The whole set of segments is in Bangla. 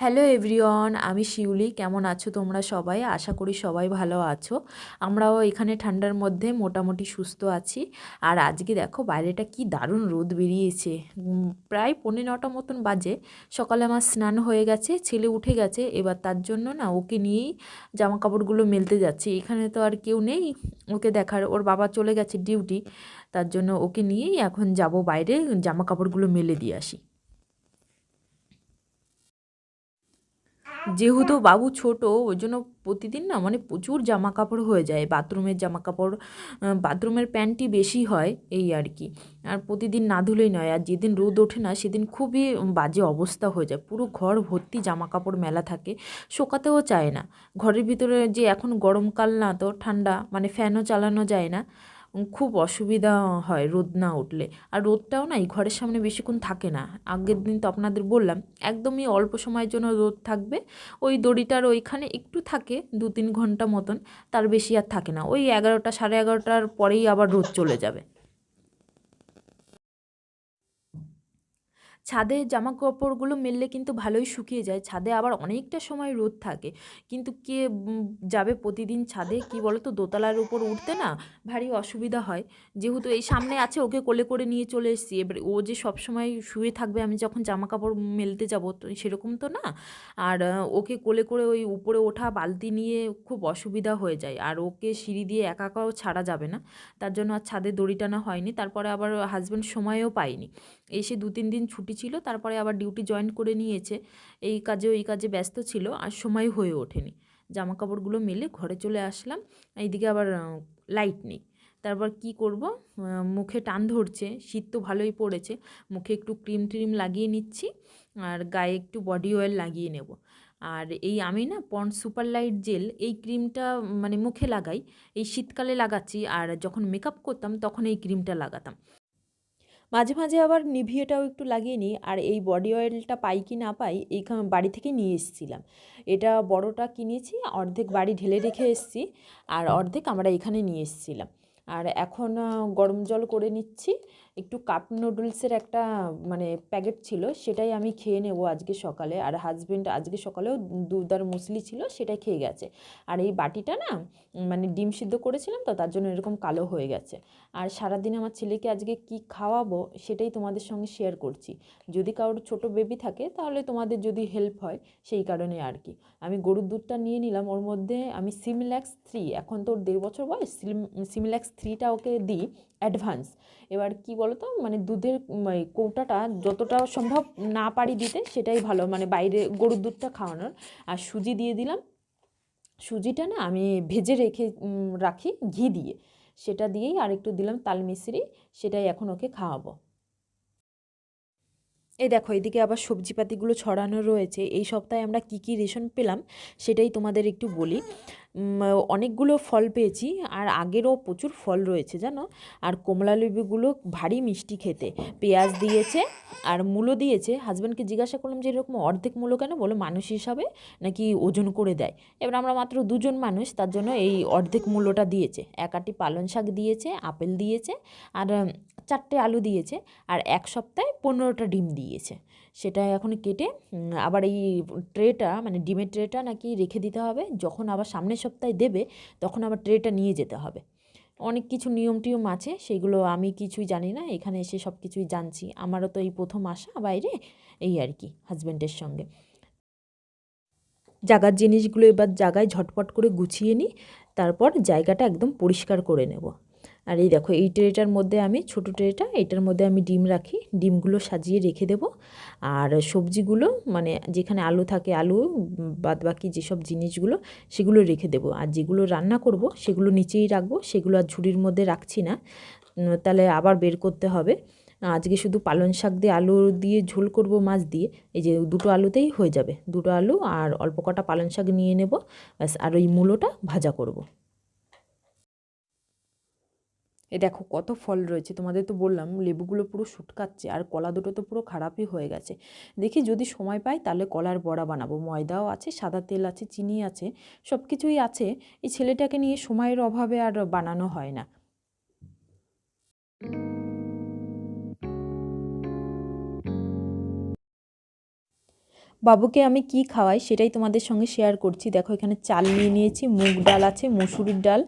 হ্যালো এভরিওয়ান আমি শিউলি। কেমন আছো তোমরা সবাই? আশা করি সবাই ভালো আছো। আমরাও এখানে ঠান্ডার মধ্যে মোটামুটি সুস্থ আছি। আর আজকে দেখো, বাইরেটা কি দারুণ রোদ বেরিয়েছে। প্রায় পৌনে নটা মতন বাজে। সকালে আমার স্নান হয়ে গেছে, ছেলে উঠে গেছে। এবার তার জন্য না, ওকে নিয়েই জামা কাপড়গুলো মেলতে যাচ্ছি। এখানে তো আর কেউ নেই, ওকে দেখার। ওর বাবা চলে গেছে ডিউটি তার জন্য ওকে নিয়েই এখন যাব বাইরে জামা কাপড়গুলো মেলে দিয়ে আসি। যেহেতু বাবু ছোট, ওই জন্য প্রতিদিন না মানে প্রচুর জামা কাপড় হয়ে যায়। বাথরুমের জামা কাপড় বাথরুমের প্যান্টই বেশি হয় এই আর কি। আর প্রতিদিন না ধুলেই নয়। আর যেদিন রোদ ওঠে না, সেদিন খুবই বাজে অবস্থা হয়ে যায়। পুরো ঘর ভর্তি জামা কাপড় মেলা থাকে, শোকাতেও চায় না। ঘরের ভিতরে যে এখন গরমকাল না তো ঠান্ডা মানে ফ্যানও চালানো যায় না। খুব অসুবিধা হয় রোদ না উঠলে। আর রোদটাও না এই ঘরের সামনে বেশিক্ষণ থাকে না। আগের দিন তো আপনাদের বললাম, একদমই অল্প সময়ের জন্য রোদ থাকবে। ওই দড়িটার ওইখানে একটু থাকে দু তিন ঘণ্টা মতন, তার বেশি আর থাকে না। ওই এগারোটা, সাড়ে এগারোটার পরেই আবার রোদ চলে যাবে। ছাদে জামা কাপড়গুলো মেললে কিন্তু ভালোই শুকিয়ে যায়। ছাদে আবার অনেকটা সময় রোদ থাকে। কিন্তু কে যাবে প্রতিদিন ছাদে? কি বলো তো দোতলার উপর উঠতে না ভারী অসুবিধা হয়। যেহেতু এই সামনে আছে, ওকে কোলে করে নিয়ে চলে এসেছি। এবার ও যে সব সময় শুয়ে থাকবে, আমি যখন জামা কাপড় মেলতে যাব, তো সেরকম তো না? আর ওকে কোলে করে ওই উপরে ওঠা বালতি নিয়ে খুব অসুবিধা হয়ে যায়। আর ওকে সিঁড়ি দিয়ে একা একাও ছাড়া যাবে না। তার জন্য আর ছাদে দড়ি টানা হয়নি। তারপরে আবার হাজব্যান্ড সময়ও পায়নি। এসে দু তিন দিন ছুটি ছিল, তারপরে আবার ডিউটি জয়েন করে নিয়েছে। এই কাজে ওই কাজে ব্যস্ত ছিল, আর সময় হয়ে ওঠেনি। জামা কাপড়গুলো মেলে ঘরে চলে আসলাম, এইদিকে আবার লাইট নেই। তারপর কি করব? মুখে টান ধরছে, শীত তো ভালোই পড়েছে। মুখে একটু ক্রিম ট্রিম লাগিয়ে নিচ্ছি, আর গায়ে একটু বডি অয়েল লাগিয়ে নেব। আর এই আমি না পন্ড সুপার লাইট জেল এই ক্রিমটা মানে মুখে লাগাই, এই শীতকালে লাগাচ্ছি, আর যখন মেকআপ করতাম, তখন এই ক্রিমটা লাগাতাম। মাঝে মাঝে আবার নিভিয়েটাও একটু লাগিয়ে নিই, আর এই বডি অয়েলটা পাই কি না পাই এই বাড়ি থেকে নিয়ে এসেছিলাম। এটা বড়টা কিনেছি, অর্ধেক বাড়ি ঢেলে রেখে এসেছি, আর অর্ধেক আমরা এখানে নিয়ে এসেছিলাম। আর এখন গরম জল করে নিচ্ছি একটু কাপ নুডলসের একটা মানে প্যাকেট ছিল, সেটাই আমি খেয়ে নেব আজকে সকালে। আর হাজবেন্ড আজকে সকালেও দুধ আর মুসলি ছিল, সেটাই খেয়ে গেছে। আর এই বাটিটা না মানে ডিম সিদ্ধ করেছিলাম তো, তার জন্য এরকম কালো হয়ে গেছে। আর সারাদিন আমার ছেলেকে আজকে কি খাওয়াবো, সেটাই তোমাদের সঙ্গে শেয়ার করছি। যদি কারোর ছোট বেবি থাকে, তাহলে তোমাদের যদি হেল্প হয়, সেই কারণে আর কি। আমি গরুর দুধটা নিয়ে নিলাম, ওর মধ্যে আমি সিমিল্যাক্স থ্রি এখন তো ওর দেড় বছর বয়স সিমিল্যাক্স থ্রিটা ওকে দিই অ্যাডভান্স এবার কি বলো তো মানে দুধের কৌটাটা যতটা সম্ভব না পারি দিতে সেটাই ভালো। মানে বাইরে গরুর দুধটা খাওয়ানোর। আর সুজি দিয়ে দিলাম। সুজিটা না আমি ভেজে রেখে রাখি ঘি দিয়ে। সেটা দিয়েই আর একটু দিলাম তাল মিশ্রি। সেটাই এখন ওকে খাওয়াবো। এই দেখো, এদিকে আবার সবজিপাতিগুলো ছড়ানো রয়েছে। এই সপ্তাহে আমরা কি কি রেশন পেলাম সেটাই তোমাদের একটু বলি। অনেকগুলো ফল পেয়েছি আর আগেরও প্রচুর ফল রয়েছে, জানো? আর কমলা লেবুগুলো ভারী মিষ্টি খেতে। পেঁয়াজ দিয়েছে আর মূলো দিয়েছে। হাজব্যান্ডকে জিজ্ঞাসা করলাম যে, এরকম অর্ধেক মূলো কেন? বলো মানুষ হিসাবে নাকি ওজন করে দেয়। এবার আমরা মাত্র দুজন মানুষ, তার জন্য এই অর্ধেক মূলোটা দিয়েছে। এক আটি পালং শাক দিয়েছে, আপেল দিয়েছে আর চারটে আলু দিয়েছে। আর এক সপ্তাহে পনেরোটা ডিম দিয়েছে। সেটা এখন কেটে আবার এই ট্রেটা মানে ডিমের ট্রেটা নাকি রেখে দিতে হবে। যখন আবার সামনের সপ্তাহে দেবে, তখন আবার ট্রেটা নিয়ে যেতে হবে। অনেক কিছু নিয়ম টিয়ম আছে, সেগুলো আমি কিছুই জানি না। এখানে এসে সব কিছুই জানছি। আমারও তো এই প্রথম আসা বাইরে, এই আর কি হাজব্যান্ডের সঙ্গে। জাগার জিনিসগুলো এবার জায়গায় ঝটপট করে গুছিয়ে নিই, তারপর জায়গাটা একদম পরিষ্কার করে নেব। আর এই দেখো, এই ট্রেটার মধ্যে আমি, ছোটো ট্রেটা, এটার মধ্যে আমি ডিম রাখি। ডিমগুলো সাজিয়ে রেখে দেব। আর সবজিগুলো মানে যেখানে আলু থাকে, আলু বাদ বাকি যেসব জিনিসগুলো, সেগুলো রেখে দেবো। আর যেগুলো রান্না করব, সেগুলো নিচেই রাখব। সেগুলো আর ঝুড়ির মধ্যে রাখছি না। তাহলে আবার বের করতে হবে। আজকে শুধু পালং শাক দিয়ে আলু দিয়ে ঝোল করব, মাছ দিয়ে। এই যে দুটো আলুতেই হয়ে যাবে। দুটো আলু আর অল্প কটা পালং শাক নিয়ে নেব। ব্যাস, আর ওই মূলোটা ভাজা করব। এ দেখো কত ফল রয়েছে। তোমাদের তো বললাম, লেবুগুলো পুরো শুটকাচ্ছে আর কলা দুটো তো পুরো খারাপই হয়ে গেছে। দেখি যদি সময় পাই তাহলে কলার বড়া বানাবো। ময়দাও আছে, সাদা তেল আছে, চিনি আছে সব কিছুই আছে। এই ছেলেটাকে নিয়ে সময়ের অভাবে আর বানানো হয় না। বাবুকে আমি কি খাওয়াই সেটাই তোমাদের সঙ্গে শেয়ার করছি। দেখো, এখানে চাল নিয়ে নিয়েছি, মুগ ডাল আছে, মুসুরির ডাল,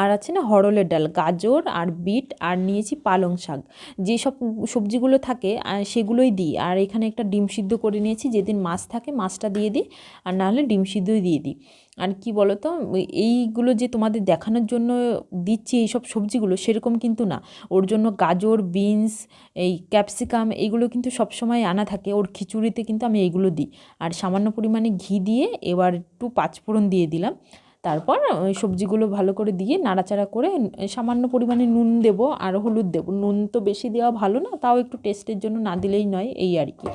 আর আছে না হরলের ডাল, গাজর আর বিট, আর নিয়েছি পালং শাক। যেসব সবজিগুলো থাকে সেগুলোই দিই। আর এখানে একটা ডিম সিদ্ধ করে নিয়েছি, যেদিন মাছ থাকে মাছটা দিয়ে দিই, আর নাহলে ডিম সিদ্ধই দিয়ে দিই। আর কি বলো তো এইগুলো যে তোমাদের দেখানোর জন্য দিচ্ছি এইসব সবজিগুলো সেরকম কিন্তু না। ওর জন্য গাজর, বিনস, এই ক্যাপসিকাম এইগুলো কিন্তু সবসময় আনা থাকে। ওর খিচুড়িতে কিন্তু আমি এইগুলো দিই। আর সামান্য পরিমাণে ঘি দিয়ে এবার একটু পাঁচফোড়ন দিয়ে দিলাম। তারপর ওই সবজিগুলো ভালো করে দিয়ে নাড়াচাড়া করে সামান্য পরিমাণে নুন দেবো আর হলুদ দেবো। নুন তো বেশি দেওয়া ভালো না, তাও একটু টেস্টের জন্য না দিলেই নয়, এই আর কি।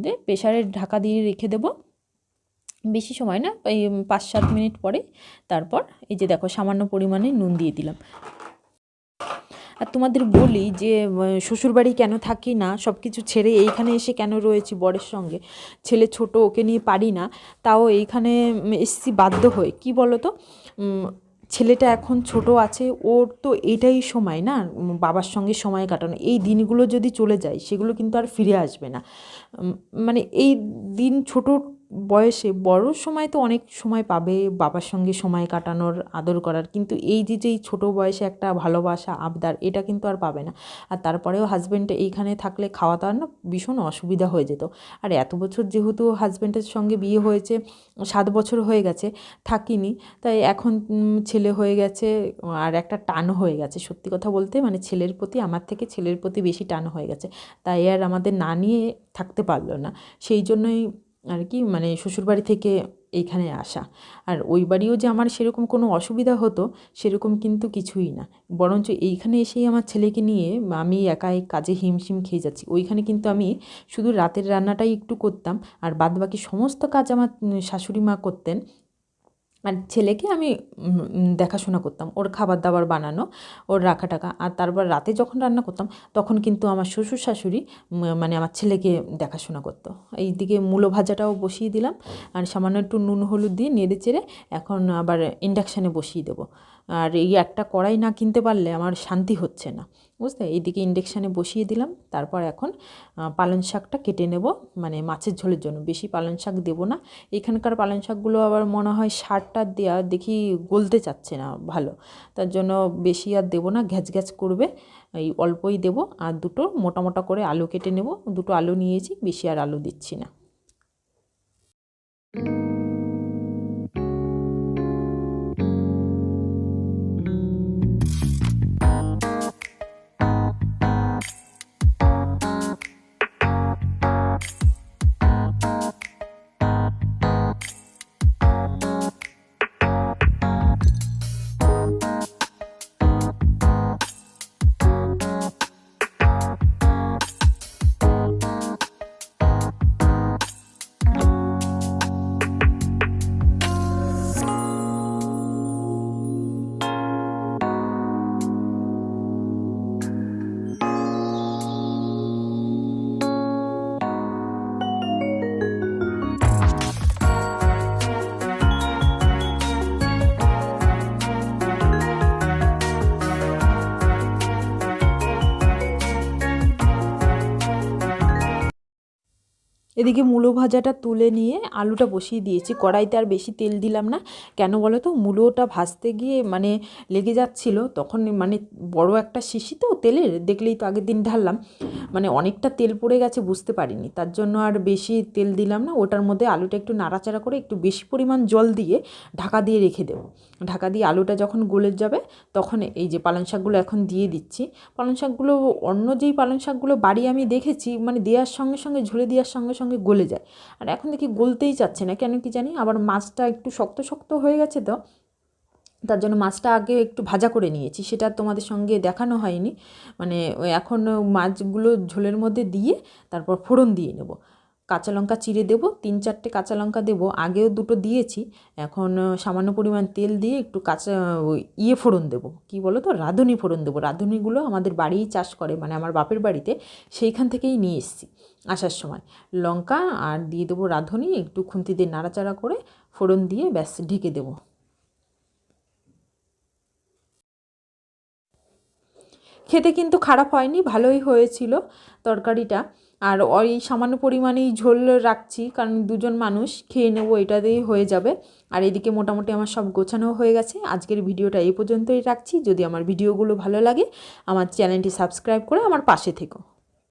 দিয়ে প্রেশারে ঢাকা দিয়ে রেখে দেবো। বেশি সময় না এই পাঁচ সাত মিনিট পরে তারপর এই যে দেখো সামান্য পরিমাণে নুন দিয়ে দিলাম। আর তোমাদের বলি যে শ্বশুরবাড়ি কেন থাকি না সব কিছু ছেড়ে এইখানে এসে কেন রয়েছি বরের সঙ্গে? ছেলে ছোট, ওকে নিয়ে পারি না, তাও এইখানে এসছি বাধ্য হয়ে। কি বলো তো ছেলেটা এখন ছোট আছে, ওর তো এটাই সময় না বাবার সঙ্গে সময় কাটানো। এই দিনগুলো যদি চলে যায়, সেগুলো কিন্তু আর ফিরে আসবে না। মানে এই দিন ছোট বয়সে বড় সময় তো অনেক সময় পাবে বাবার সঙ্গে সময় কাটানোর, আদর করার। কিন্তু এই যে, যেই ছোটো বয়সে একটা ভালোবাসা, আবদার, এটা কিন্তু আর পাবে না। আর তারপরেও হাজব্যান্ড এইখানে থাকলে খাওয়া দাওয়ার না ভীষণ অসুবিধা হয়ে যেত। আর এত বছর যেহেতু হাজব্যান্ডের সঙ্গে বিয়ে হয়েছে, সাত বছর হয়ে গেছে, থাকিনি। তাই এখন ছেলে হয়ে গেছে, আর একটা টান হয়ে গেছে। সত্যি কথা বলতে মানে ছেলের প্রতি, আমার থেকে ছেলের প্রতি বেশি টান হয়ে গেছে। তাই আর আমাদের না নিয়ে থাকতে পারল না। সেই জন্যই আর কি মানে শ্বশুরবাড়ি থেকে এইখানে আসা। আর ওই বাড়িও যে আমার সেরকম কোনো অসুবিধা হতো, সেরকম কিন্তু কিছুই না। বরঞ্চ এইখানে এসেই আমার ছেলেকে নিয়ে আমি একাই কাজে হিমশিম খেয়ে যাচ্ছি। ওইখানে কিন্তু আমি শুধু রাতের রান্নাটাই একটু করতাম, আর বাদবাকি সমস্ত কাজ আমার শাশুড়ি মা করতেন। আর ছেলেকে আমি দেখাশোনা করতাম। ওর খাবার দাবার বানানো, ওর রাখা টাকা। আর তারপর রাতে যখন রান্না করতাম, তখন কিন্তু আমার শ্বশুর শাশুড়ি মানে আমার ছেলেকে দেখাশোনা করতো। এইদিকে মূলো ভাজাটাও বসিয়ে দিলাম। আর সামান্য একটু নুন, হলুদ দিয়ে নেড়ে চেড়ে এখন আবার ইন্ডাকশানে বসিয়ে দেবো। আর এই একটা কড়াই না কিনতে পারলে আমার শান্তি হচ্ছে না। বুঝতে এইদিকে ইন্ডাকশানে বসিয়ে দিলাম। তারপর এখন পালং শাকটা কেটে নেব। মানে মাছের ঝোলের জন্য। বেশি পালং শাক দেবো না। এখানকার পালং শাকগুলো আবার মনে হয় সারটা দেওয়া দেখি গলতে চাচ্ছে না ভালো। তার জন্য বেশি আর দেবো না। ঘ্যাচ ঘ্যাচ করবে। এই অল্পই দেবো। আর দুটো মোটা মোটা করে আলু কেটে নেব। দুটো আলু নিয়েছি। বেশি আর আলু দিচ্ছি না। এদিকে মূলো ভাজাটা তুলে নিয়ে আলুটা বসিয়ে দিয়েছি। কড়াইতে আর বেশি তেল দিলাম না। কেন বলো তো? মূলোটা ভাজতে গিয়ে মানে লেগে যাচ্ছিল। তখন মানে বড় একটা শিশি তো তেলের, দেখলেই তো আগের দিন ঢাললাম। মানে অনেকটা তেল পড়ে গেছে, বুঝতে পারিনি। তার জন্য আর বেশি তেল দিলাম না। ওটার মধ্যে আলুটা একটু নাড়াচাড়া করে একটু বেশি পরিমাণ জল দিয়ে ঢাকা দিয়ে রেখে দেবো। ঢাকা দিয়ে আলুটা যখন গলে যাবে, তখন এই যে পালং শাকগুলো এখন দিয়ে দিচ্ছি। পালং শাকগুলো অন্য যেই পালং শাকগুলো বাড়ি আমি দেখেছি মানে দেওয়ার সঙ্গে সঙ্গে, ঝুলে দেওয়ার সঙ্গে সঙ্গে গলে যায়। আর এখন দেখি গলতেই চাচ্ছে না। কেন কি জানি? আবার মাছটা একটু শক্ত শক্ত হয়ে গেছে তো। তার জন্য মাছটা আগে একটু ভাজা করে নিয়েছি। সেটা তোমাদের সঙ্গে দেখানো হয়নি। মানে এখন মাছগুলো ঝোলের মধ্যে দিয়ে তারপর ফোড়ন দিয়ে নেব। কাঁচা লঙ্কা চিড়ে দেবো, তিন চারটে কাঁচা লঙ্কা দেবো। আগেও দুটো দিয়েছি, এখন সামান্য পরিমাণ তেল দিয়ে একটু কাঁচা ইয়ে ফোড়ন দেবো। কি বলো তো? রাঁধুনি ফোড়ন দেবো। রাঁধুনিগুলো আমাদের বাড়িই চাষ করে মানে আমার বাপের বাড়িতে। সেইখান থেকেই নিয়ে এসেছি আসার সময়। লঙ্কা আর দিয়ে দেবো রাঁধুনি, একটু খুন্তি দিয়ে নাড়াচাড়া করে ফোড়ন দিয়ে ব্যাস ঢেকে দেবো। খেতে কিন্তু খারাপ হয়নি, ভালোই হয়েছিল তরকারিটা। আর ওই সামান্য পরিমাণেই ঝোল রাখছি, কারণ দুজন মানুষ, খেয়ে নেব, এটা দিয়েই হয়ে যাবে। আর এদিকে মোটামুটি আমার সব গোছানো হয়ে গেছে। আজকের ভিডিওটা এই পর্যন্তই রাখছি। যদি আমার ভিডিওগুলো ভালো লাগে, আমার চ্যানেলটি সাবস্ক্রাইব করে আমার পাশে থেকো।